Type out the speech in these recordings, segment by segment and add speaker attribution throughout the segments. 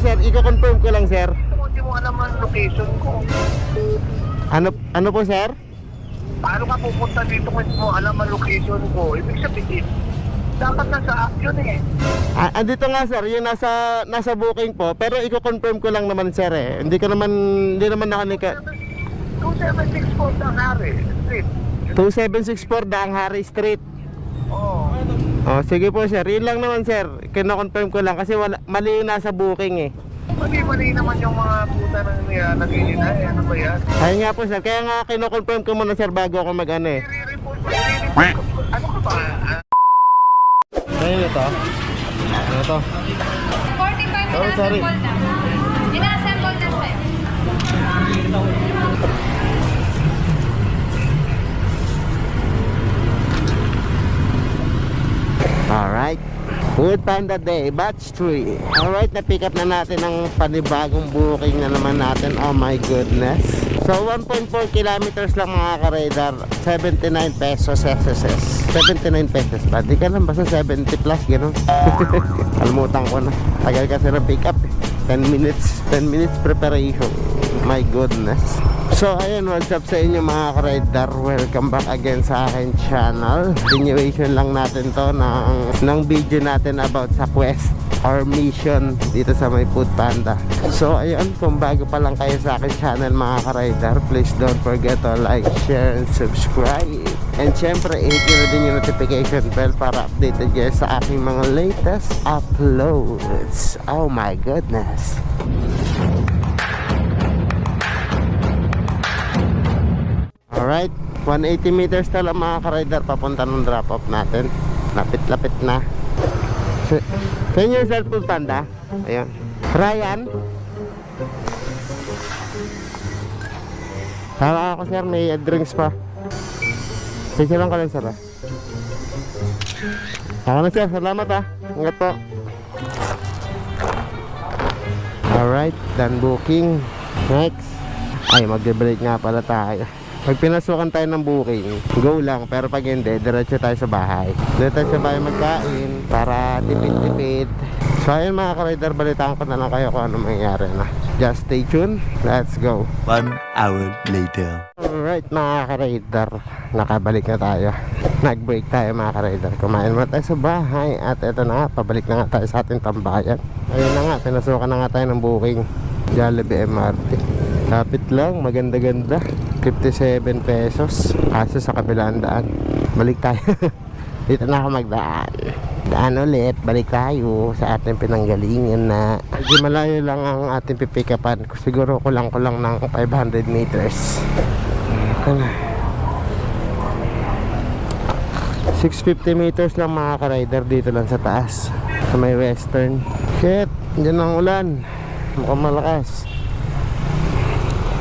Speaker 1: sir, i-confirm ko lang sir.
Speaker 2: Hindi mo alam ang location ko,
Speaker 1: Ano ano po sir?
Speaker 2: paano ka pupunta dito kung hindi mo alam ang location ko? Ibig sabihin, dapat nasa app yun eh.
Speaker 1: Ah, andito nga sir, yung nasa nasa booking po, pero i-confirm ko lang naman sir eh. Hindi ko naman hindi naman nakanika
Speaker 2: 2764 na hari, street.
Speaker 1: 2764 Daang Hari Street.
Speaker 2: Oo.
Speaker 1: Oh, sige po sir. Yun lang naman sir. Kino-confirm ko lang kasi wala, mali yung nasa booking eh.
Speaker 2: Mali-mali naman yung mga puta ng niya, nag-iinay. Ano ba yan?
Speaker 1: Ayun nga po sir. Kaya nga kino-confirm ko muna sir bago ako mag ano eh.
Speaker 2: I-report ko. Ano ka ba? Ah,
Speaker 1: Ayun ito. Ano ito?
Speaker 3: 45
Speaker 1: Oh, sorry.
Speaker 3: ina-assemble na. Ina-assemble na sa'yo.
Speaker 1: Alright. Food Panda Day, batch 3. Alright, na-pick up na natin ang panibagong booking na naman natin. Oh my goodness. So, 1.4 kilometers lang mga ka-radar. 79 pesos SSS. 79 pesos ba? Di ka lang basta 70 plus, gano'n. Kalimutan ko na. Tagal kasi ng pick up. eh. 10 minutes, 10 minutes preparation. My goodness. So ayun, what's up sa inyo mga ka-rider? Welcome back again sa akin channel. Continuation lang natin to ng, ng video natin about sa quest or mission dito sa may Food Panda. So ayun, kung bago pa lang kayo sa akin channel mga ka-rider Please don't forget to like, share, and subscribe. And syempre, i-hit nyo din yung notification bell para updated kayo sa aking mga latest uploads. Oh my goodness Alright, 180 meters na lang mga ka-rider papunta ng drop-off natin. Lapit-lapit na. Sa inyo yung cellphone panda? Ayun. Ryan? Tama ako sir, may drinks pa. Sige lang ka lang sir ah. Ako na sir, salamat ah. Ingat po. Alright, done booking. Next. Ay, magbe-break nga pala tayo. Pag pinasukan tayo ng booking, go lang. Pero pag hindi, diretso tayo sa bahay. Diretso tayo sa bahay magkain para tipid-tipid. So ayun mga ka-rider, balitaan ko na lang kayo kung ano mangyayari na. Just stay tuned. Let's go.
Speaker 4: One hour later.
Speaker 1: Alright mga ka-rider, nakabalik na tayo. Nag-break tayo mga ka-rider. Kumain muna tayo sa bahay at eto na nga, pabalik na nga tayo sa ating tambayan. Ayun na nga, pinasukan na nga tayo ng booking. Jollibee MRT. Lapit lang, maganda-ganda. 57 pesos. Kaso sa kabilang daan. Balik tayo. Dito na ako magdaan. Daan ulit, balik tayo sa ating pinanggalingan na medyo malayo lang ang ating pipikapan. Siguro kulang-kulang ng 500 meters. Ito na. 650 meters lang mga ka-rider dito lang sa taas. Sa may western. Shit, dyan ang ulan. Mukhang malakas.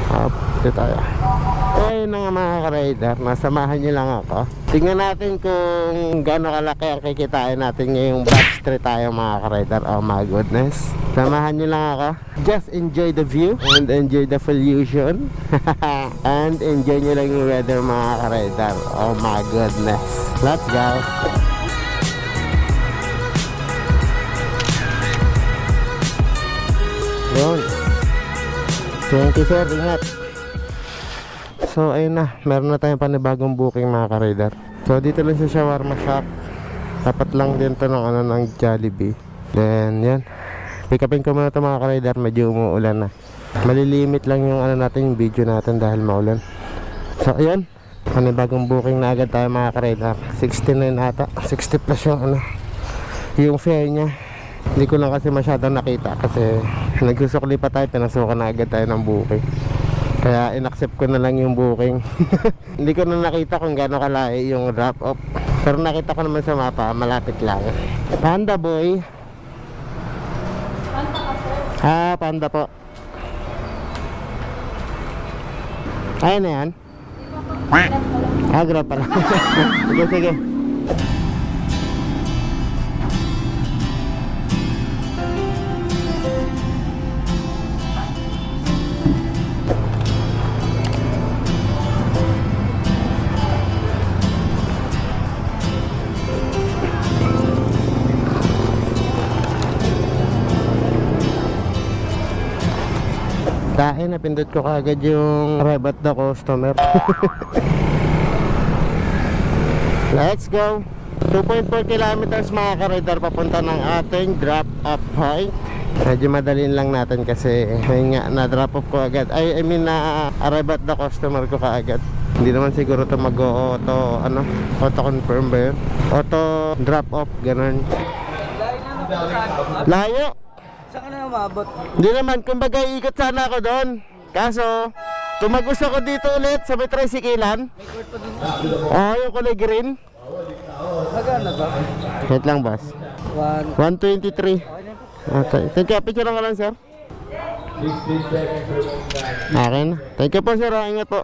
Speaker 1: Up, dito tayo. Ayun na nga mga ka-rider, nasamahan nyo lang ako. Tingnan natin kung gaano kalaki ang kikitain natin ngayong 3 tayo mga ka-rider. Oh my goodness. Samahan nyo lang ako. Just enjoy the view and enjoy the pollution. and enjoy nyo lang yung weather mga ka-rider. Oh my goodness. Let's go. Yun. Thank you sir, ingat. So ayun na, meron na tayong panibagong booking mga ka-rider. So dito lang sa shawarma shop. Tapat lang din to ng ano ng Jollibee. Then yan. Pick upin ko muna to mga ka-rider, medyo umuulan na. Malilimit lang yung ano natin, yung video natin dahil maulan. So ayun, panibagong booking na agad tayo mga ka-rider. 69 ata, 60 plus yung ano, yung fare niya. Hindi ko lang kasi masyadong nakita kasi nagsusukli pa tayo, pinasukan na agad tayo ng booking. Kaya inaccept ko na lang yung booking. Hindi ko na nakita kung gaano kalayo yung drop off. Pero nakita ko naman sa mapa, malapit lang. Panda boy. Ah, panda po. Ayun na yan. Ah, grab pala. sige, sige. Napindot ko kagad yung arrive at the customer. Let's go! 2.4 kilometers mga ka-radar papunta ng ating drop off point. Medyo madalin lang natin kasi may nga na drop off ko agad. Ay, I mean na arrive at the customer ko kaagad. Hindi naman siguro to mag-auto ano, auto confirm ba yun? Auto drop off, ganun. Layo!
Speaker 5: Saan ka na umabot?
Speaker 1: Hindi naman, kumbaga ikot sana ako doon. Kaso, kung magusto ko dito ulit sa may tricyclean,
Speaker 5: May court pa dun.
Speaker 1: oh, yung kulay green.
Speaker 5: Magana ba?
Speaker 1: Wait lang, boss.
Speaker 5: One.
Speaker 1: 123. Okay. Thank you. Picture ka lang, sir. Akin. Thank you po, sir. Ah, Ingat po.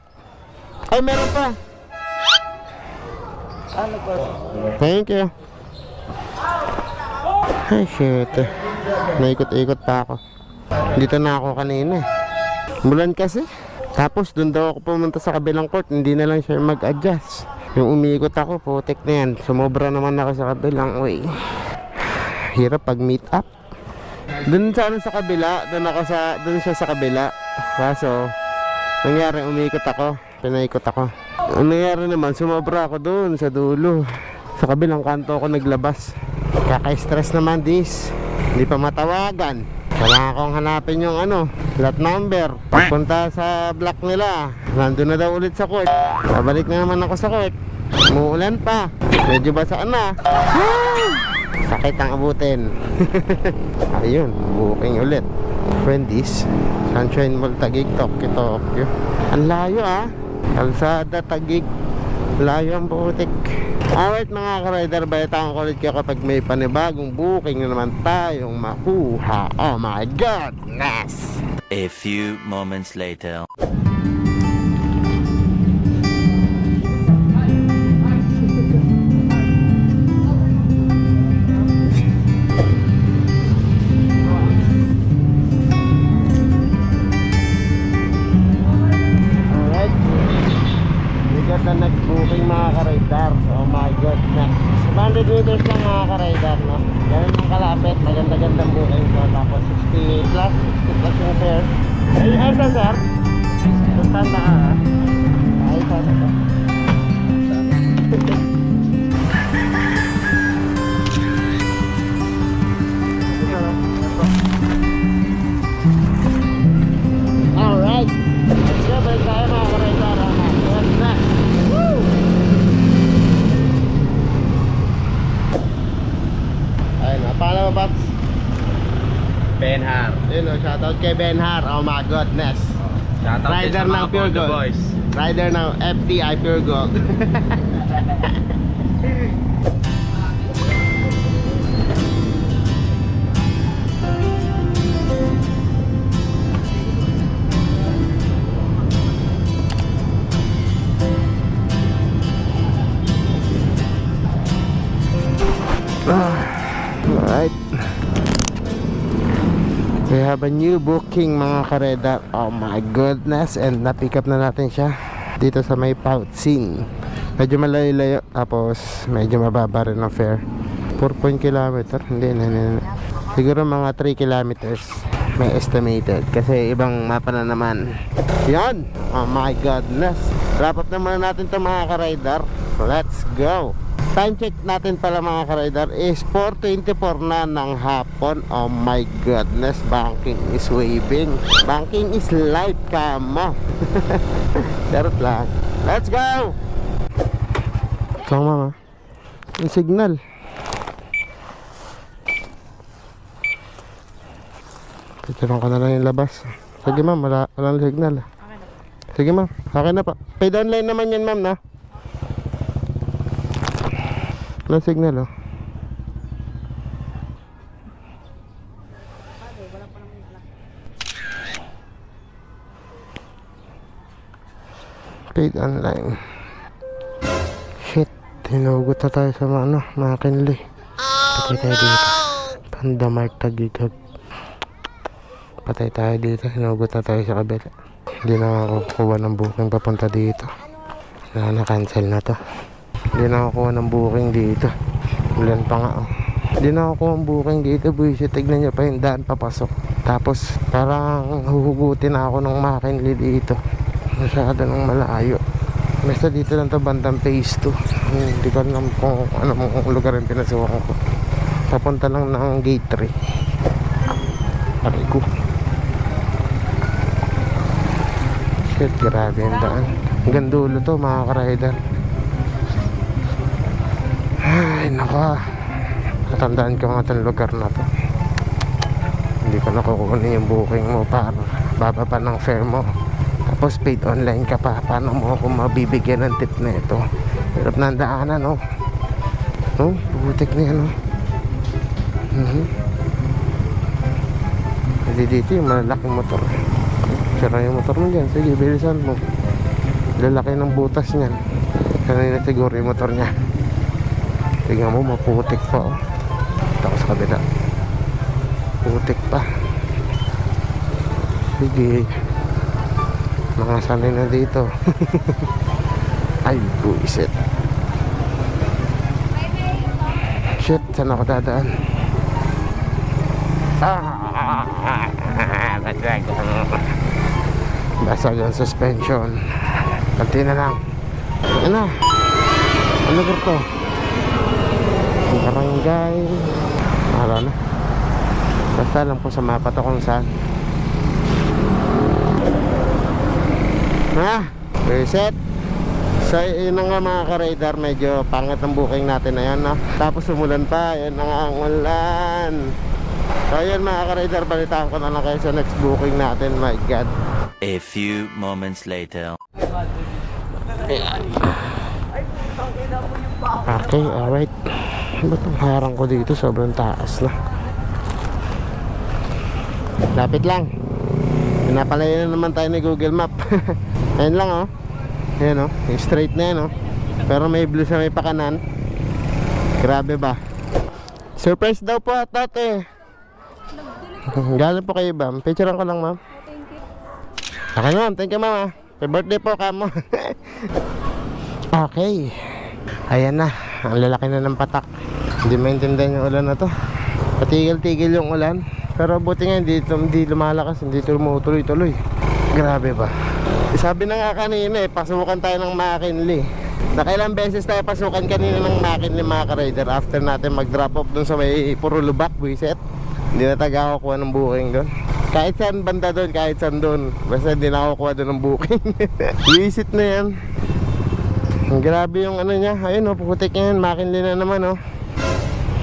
Speaker 1: Ay, meron pa.
Speaker 5: Ano pa?
Speaker 1: Thank you. Ay, shit. Naikot-ikot pa ako. Dito na ako kanina eh. Mulan kasi. Tapos doon daw ako pumunta sa kabilang court. Hindi na lang siya mag-adjust. Yung umiikot ako, putik na yan. Sumobra naman ako sa kabilang way. Hirap pag meet up. Doon sa ano sa kabila, doon ako sa doon siya sa kabila. Kaso nangyari umiikot ako, pinaikot ako. Ang nangyari naman, sumobra ako doon sa dulo. Sa kabilang kanto ako naglabas. Kaka-stress naman this. Hindi pa matawagan. Kailangan akong hanapin yung ano, lot number. Pagpunta sa block nila, nandun na daw ulit sa court. Babalik na naman ako sa court. Umuulan pa. Medyo basaan na. Sakit ang abutin. Ayun, booking ulit. Wendy's, Sunshine Mall Tagig, Tokyo, Tokyo. Ang layo ah. Kalsada, Tagig. Layo ang putik. Alright mga ka-rider, balitaan ko ulit kayo kapag may panibagong booking na naman tayong makuha. Oh my goodness!
Speaker 4: A few moments later.
Speaker 1: We got the next booking mga ka-radar. Oh my goodness. 100 meters lang mga ka-radar, no? Ganun ang kalapit. Maganda-gandang booking ko. Tapos 60 plus, 60 plus yung fare. Ay, asa sir? Puntan na ka, ha? Ay, sana ka. Alright. Paano mo, Paps?
Speaker 6: Benhar.
Speaker 1: Yun, oh, shoutout kay Benhar. Oh my goodness.
Speaker 6: Shoutout
Speaker 1: Rider ng Pure Gold.
Speaker 6: Boys.
Speaker 1: Rider ng FTI Pure Gold. new booking mga kareda. Oh my goodness. And na-pick up na natin siya. Dito sa may Poutzing. Medyo malayo-layo. Tapos medyo mababa rin ang fare. 4 kilometer. Hindi, hindi, hindi. Siguro mga 3 kilometers. May estimated. Kasi ibang mapa na naman. Yan. Oh my goodness. Wrap up na natin to mga ka-rider. Let's go. Time check natin pala mga ka-rider is 4.24 na ng hapon. Oh my goodness. Banking is waving. Banking is live kama. Charot lang. Let's go! Ito mama. Yung signal. Picturean ko na lang yung labas. Sige ma'am, wala, walang signal. Sige ma'am, akin na pa. Paid online naman yan ma'am na. Walang signal oh. Paid online. Shit, tinugot na tayo sa mga ano, mga kinli. Patay tayo dito. Pandamark tagigag. Patay tayo dito, hinugot na tayo sa kabila. Hindi na ako ng booking papunta dito. Na na-cancel na to. Hindi na ako ng booking dito. Ulan pa nga oh. Hindi na ako ng booking dito, buwisit. Tignan niyo pa yung daan papasok. Tapos parang huhugutin ako ng McKinley dito. Masyado ng malayo. Basta dito lang to bandang phase 2. Hindi ko alam kung ano mong lugar yung pinasukan ko. Papunta lang ng gate 3. Aray ko. Shit, grabe yung daan. Hanggang dulo to mga ka-rider. Ay, naka. Natandaan ko nga itong lugar na to. Hindi ko nakukunin yung booking mo para bababa ng fare mo. Tapos paid online ka pa. Paano mo ako mabibigyan ng tip na ito? Hirap na ang daanan, no? No? Butik na yan, no? Mhm. Kasi dito yung malalaking motor. Sira yung motor mo dyan. Sige, bilisan mo. Lalaki ng butas niyan. Kanina siguro yung motor niya. Tingnan mo, maputik pa, oh. Tapos sa kabila. Putik pa. Sige. Mga sanay na dito. Ay, buisit. Shit, saan ako dadaan? Ah, basag. Basag ang suspension. Kanti na lang. Ano? Ano lugar to? Barangay. Ano na? Basta alam ko sa mapa to kung saan. Ha? Reset. So, yun nga mga ka-radar, medyo pangit ang booking natin na yan, no? Tapos umulan pa, yun na nga ang ulan. So, yun mga ka-radar, balitaan ko na lang kayo sa next booking natin, my God.
Speaker 4: A few moments later.
Speaker 1: Okay, alright. Ba't ang harang ko dito? Sobrang taas na. Lapit lang. Pinapalayo na naman tayo ni Google Map. Ayan lang oh. Ayan oh. Yung straight na yan oh. Pero may blue sa may pakanan. Grabe ba? Surprise daw po at tate. Galing po kayo ba? Picturean ko lang ma'am. Okay ma'am, thank you ma'am. ah. Happy birthday po kamo. okay. Ayan na, ang lalaki na ng patak. Hindi maintindihan yung ulan na to. Patigil-tigil yung ulan. Pero buti nga hindi, hindi lumalakas, hindi tumutuloy-tuloy. Grabe ba? Sabi na nga kanina eh, pasukan tayo ng McKinley. Nakailang beses tayo pasukan kanina ng McKinley mga ka-rider after natin mag-drop off dun sa may puro lubak, buiset. Hindi na taga kuha ng booking doon. Kahit saan banda doon, kahit saan doon. Basta hindi na ako kuha doon ng booking. Visit na yan. Grabe yung ano niya. Ayun oh, puputik yan. McKinley na naman oh.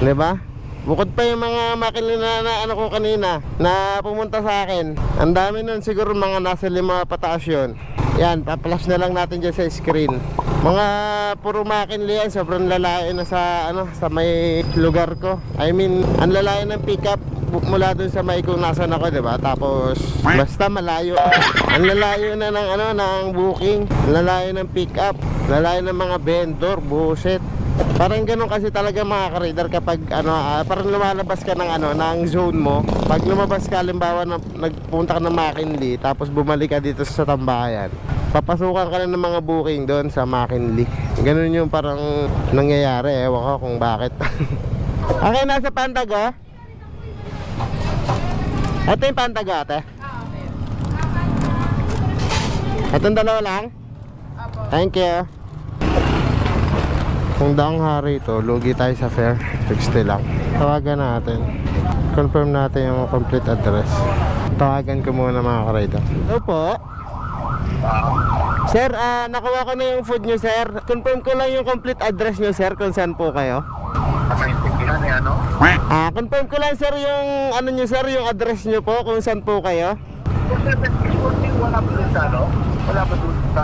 Speaker 1: 'Di ba? Bukod pa yung mga McKinley na, na ano ko kanina na pumunta sa akin. Ang dami nun siguro mga nasa lima pataas yun. Yan, pa-flash na lang natin dyan sa screen. Mga puro McKinley yan, sobrang lalayo na sa ano sa may lugar ko. I mean, ang lalayo ng pickup mula dun sa may kung nasan ako, 'di ba? Tapos basta malayo. Ang lalayo na ng ano ng booking, lalayo ng pickup, lalayo ng mga vendor, buset. Parang ganun kasi talaga mga ka-radar kapag ano, ah, parang lumalabas ka ng ano, ng zone mo. Pag lumabas ka halimbawa na nagpunta ka ng McKinley tapos bumalik ka dito sa tambayan. Papasukan ka na ng mga booking doon sa McKinley. Ganun yung parang nangyayari, ewan ko kung bakit. okay, nasa Pantago? Ito yung Pantago, ate? Itong dalawa lang? Thank you. Kung daang hari ito, lugi tayo sa fare. 60 lang. Tawagan natin. Confirm natin yung complete address. Tawagan ko muna mga ka-rider. Hello po. Sir, ah, nakuha ko na yung food nyo, sir. Confirm ko lang yung complete address nyo, sir, kung saan po kayo. Ah, confirm ko lang, sir, yung ano nyo, sir, yung address nyo po, kung saan po kayo.
Speaker 2: Kung 714, wala ba dun sa ano? Wala dun sa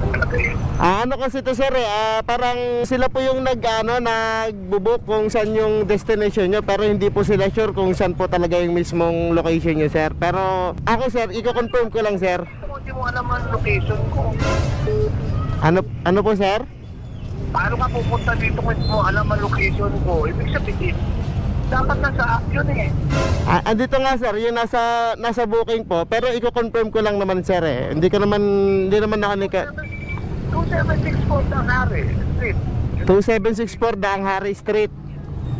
Speaker 2: nakalagay?
Speaker 1: Ah, ano kasi to sir eh, ah, parang sila po yung nag ano, nagbubuk kung saan yung destination nyo pero hindi po sila sure kung saan po talaga yung mismong location nyo sir. Pero ako sir, i-confirm ko lang sir.
Speaker 2: Hindi mo alam ang location ko,
Speaker 1: Ano ano po sir?
Speaker 2: Paano ka pupunta dito kung mo alam ang location ko? Ibig sabihin, dapat nasa app yun eh.
Speaker 1: Ah, andito nga sir, yung nasa nasa booking po pero i-confirm ko lang naman sir eh. Hindi ko naman hindi naman nakanika
Speaker 2: 2764 na hari, street.
Speaker 1: 2764 Daang Hari Street.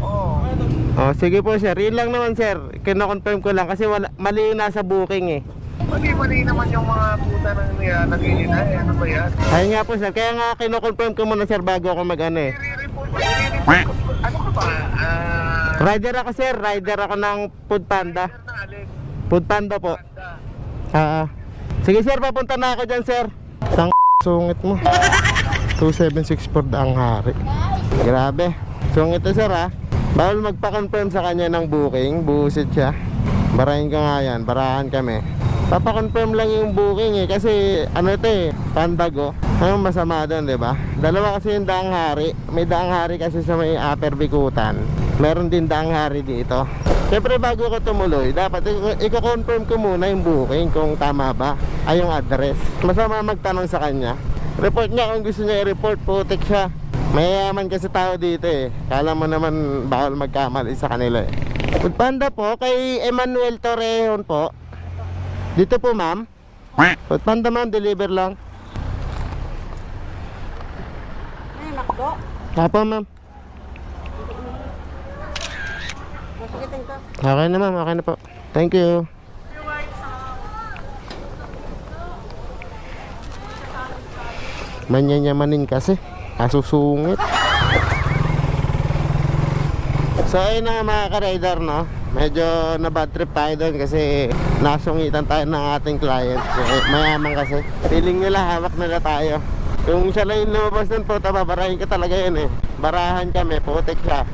Speaker 2: Oo.
Speaker 1: Oh, sige po sir. Yun lang naman sir. Kino-confirm ko lang kasi wala, mali yung nasa booking eh.
Speaker 2: Mali-mali naman yung mga puta ng uh, nag-iinay. Ano ba yan?
Speaker 1: Ayun nga po sir. Kaya nga kino-confirm ko muna sir bago ako mag ano eh.
Speaker 2: I-report i-report ko. Ano ka ba? Ah...
Speaker 1: Rider ako sir. Rider ako ng Food Panda.
Speaker 2: Na?
Speaker 1: Food Panda po.
Speaker 2: Panda.
Speaker 1: Ah. Sige sir, papunta na ako dyan sir. Tang sungit mo. 2764 daang hari. Grabe. Sungit to sir ha. Bawal magpa-confirm sa kanya ng booking. Busit siya. Barahin ka nga yan. Barahan kami. Papa-confirm lang yung booking eh. Kasi ano ito eh. Pandago. Anong masama doon, di ba? Dalawa kasi yung daang hari. May daang hari kasi sa may upper bikutan. Meron din daang hari dito. Siyempre bago ko tumuloy, dapat i-confirm ko muna yung booking kung tama ba. Ay yung address. Masama magtanong sa kanya. Report niya kung gusto niya i-report, putik siya. Mayayaman kasi tao dito eh. Kala mo naman bawal magkamali sa kanila eh. Food Panda po, kay Emmanuel Torrejon po. Dito po ma'am. Food Panda ma'am, deliver lang.
Speaker 6: Ay, nakdo.
Speaker 1: Apo ma'am.
Speaker 6: Ko.
Speaker 1: Okay na ma'am, okay na po. Thank you. Manyanyamanin kasi. Kasusungit. So ayun na mga ka-rider no. Medyo na bad trip tayo doon kasi nasungitan tayo ng ating client. Eh, mayaman kasi. Feeling nila hawak nila tayo. Kung siya lang yung lumabas nun po, tababarahin ka talaga yun eh. Barahan kami, putik siya.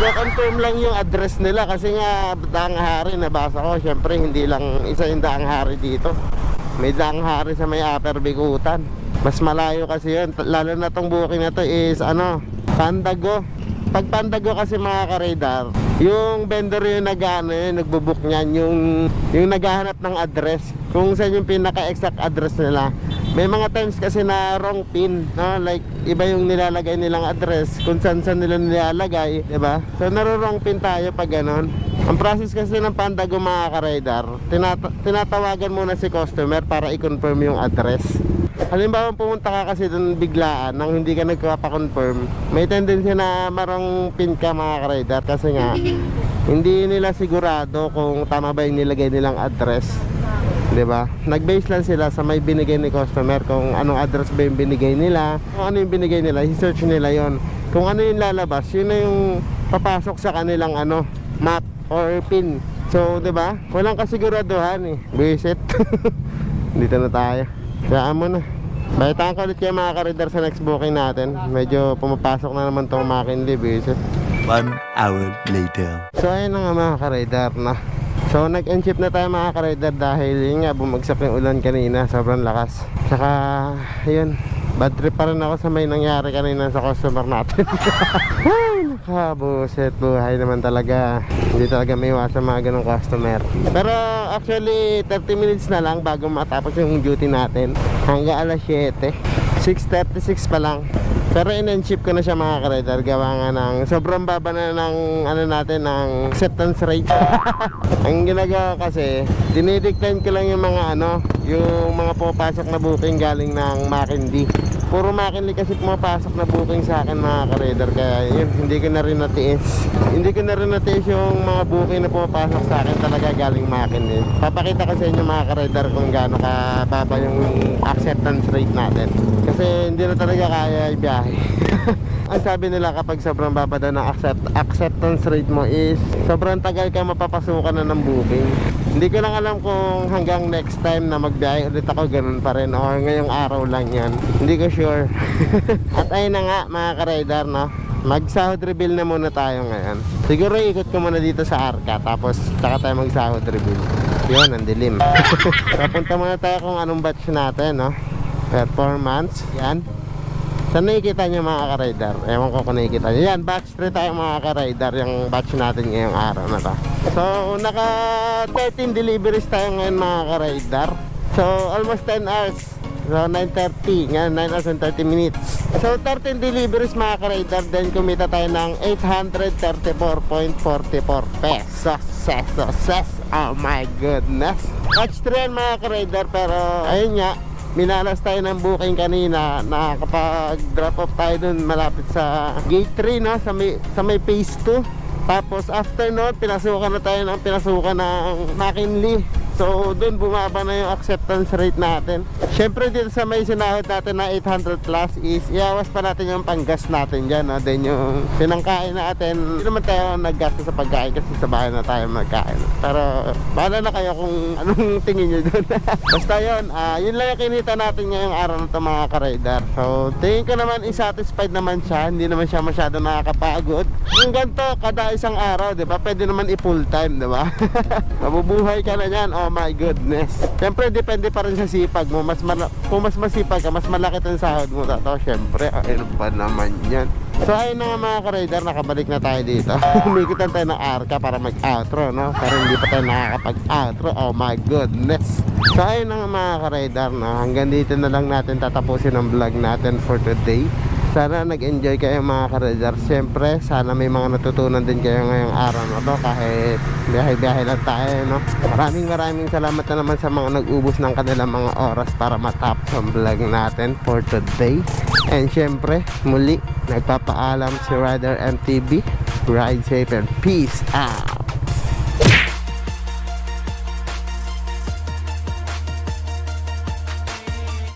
Speaker 1: I-confirm lang yung address nila kasi nga daang hari nabasa ko. Syempre hindi lang isa yung daang hari dito. May daang hari sa may upper bikutan. Mas malayo kasi yun. Lalo na tong booking na to is ano, Pandago. Pag Pandago kasi mga ka-radar, yung vendor yung nag ano, yun, nagbubook niyan, yung, yung naghahanap ng address. Kung saan yung pinaka-exact address nila. May mga times kasi na wrong pin, no? Like, iba yung nilalagay nilang address, kung saan saan nila nilalagay, ba? So, naro-wrong pin tayo pag ganon. Ang process kasi ng Pandago mga ka-radar, tinata- tinatawagan muna si customer para i-confirm yung address. Halimbawa pumunta ka kasi doon biglaan nang hindi ka nagpapa-confirm, may tendency na marong pin ka mga ka-radar kasi nga hindi nila sigurado kung tama ba yung nilagay nilang address. 'Di ba? Nag-base lang sila sa may binigay ni customer kung anong address ba yung binigay nila. Kung ano yung binigay nila, i-search nila yon. Kung ano yung lalabas, yun na yung papasok sa kanilang ano, map or pin. So, 'di ba? Walang kasiguraduhan eh. Visit. Dito na tayo. Kaya mo na. Balitaan ko ulit kayo mga karidar sa next booking natin. Medyo pumapasok na naman tong McKinley visit.
Speaker 4: One hour later.
Speaker 1: So ayun na nga mga ka-radar na So nag-end ship na tayo mga ka-radar dahil yun nga bumagsak yung ulan kanina sobrang lakas Saka yun bad trip pa rin ako sa may nangyari kanina sa customer natin nakabuset buhay naman talaga. Hindi talaga may iwasan mga ganong customer. Pero actually 30 minutes na lang bago matapos yung duty natin. Hanggang alas 7 6.36 pa lang. Pero in-ship ko na siya mga ka-rider. Gawa nga ng sobrang baba na ng ano natin ng acceptance rate. Ang ginagawa kasi Dinidecline ko lang yung mga ano Yung mga pumapasok na booking galing ng Mackendy Puro Mackendy kasi pumapasok na booking sa akin mga ka-rider Kaya yun, hindi ko na rin natiis. Hindi ko na rin natiis yung mga booking na pumapasok sa akin talaga galing Mackendy Papakita ko sa inyo mga ka-rider kung gaano kababa yung acceptance rate natin. Kasi hindi na talaga kaya ibiyahe Ang sabi nila kapag sobrang baba daw ng accept, acceptance rate mo is sobrang tagal ka mapapasukan na ng booking. Hindi ko lang alam kung hanggang next time na magbiyahe ulit ako ganun pa rin or ngayong araw lang yan. Hindi ko sure. At ayun na nga mga ka-radar no. Magsahod reveal na muna tayo ngayon. Siguro ikot ko muna dito sa Arca tapos tsaka tayo magsahod reveal. Yun, ang dilim. Papunta muna tayo kung anong batch natin, no? Performance, yan. Saan nakikita nyo mga ka-rider? Ewan ko kung nakikita nyo. Yan, 3 tayo mga ka-rider. Yung batch natin ngayong araw na to. So, naka 13 deliveries tayo ngayon mga ka-rider. So, almost 10 hours. So, 9.30. Ngayon, 9 hours and 30 minutes. So, 13 deliveries mga ka-rider. Then, kumita tayo ng 834.44 pesos. Pesos. Pesos. Oh my goodness. Batch 3 yan mga ka-rider. Pero, ayun nga, minalas tayo ng booking kanina. Nakakapag-drop off tayo dun malapit sa gate 3 no? sa may, sa may phase 2 tapos after nun pinasukan na tayo ng pinasukan ng McKinley. So doon bumaba na yung acceptance rate natin Syempre dito sa may sinahod natin na 800 plus is Iawas pa natin yung panggas natin dyan no? Then yung pinangkain natin Hindi naman tayo naggasto sa pagkain kasi sa bahay na tayo magkain. Pero bahala na kayo kung anong tingin nyo doon Basta yun, ah, yun lang yung kinita natin ngayong araw na to mga ka-radar So tingin ko naman is-satisfied naman siya. Hindi naman siya masyado nakakapagod. Yung ganito kada isang araw, di ba? Pwede naman i-full time, di ba? Mabubuhay ka na yan, oh my goodness. Siyempre depende pa rin sa sipag mo. Mas Kung mas masipag ka, mas malaki ang sahod mo. Tato, syempre, ayun pa naman yan. So ayun na nga mga ka-radar, nakabalik na tayo dito. Humikitan tayo ng arka para mag-outro, no? Pero hindi pa tayo nakakapag-outro, oh my goodness. So ayun na nga mga ka-radar, no? Hanggang dito na lang natin tatapusin ang vlog natin for today sana nag-enjoy kayo mga ka-radar Siyempre, sana may mga natutunan din kayo ngayong araw na to Kahit biyahe-biyahe lang tayo, no? Maraming maraming salamat na naman sa mga nag-ubos ng kanilang mga oras Para matapos ang vlog natin for today. And siyempre, muli, nagpapaalam si Rider MTV Ride safe and peace out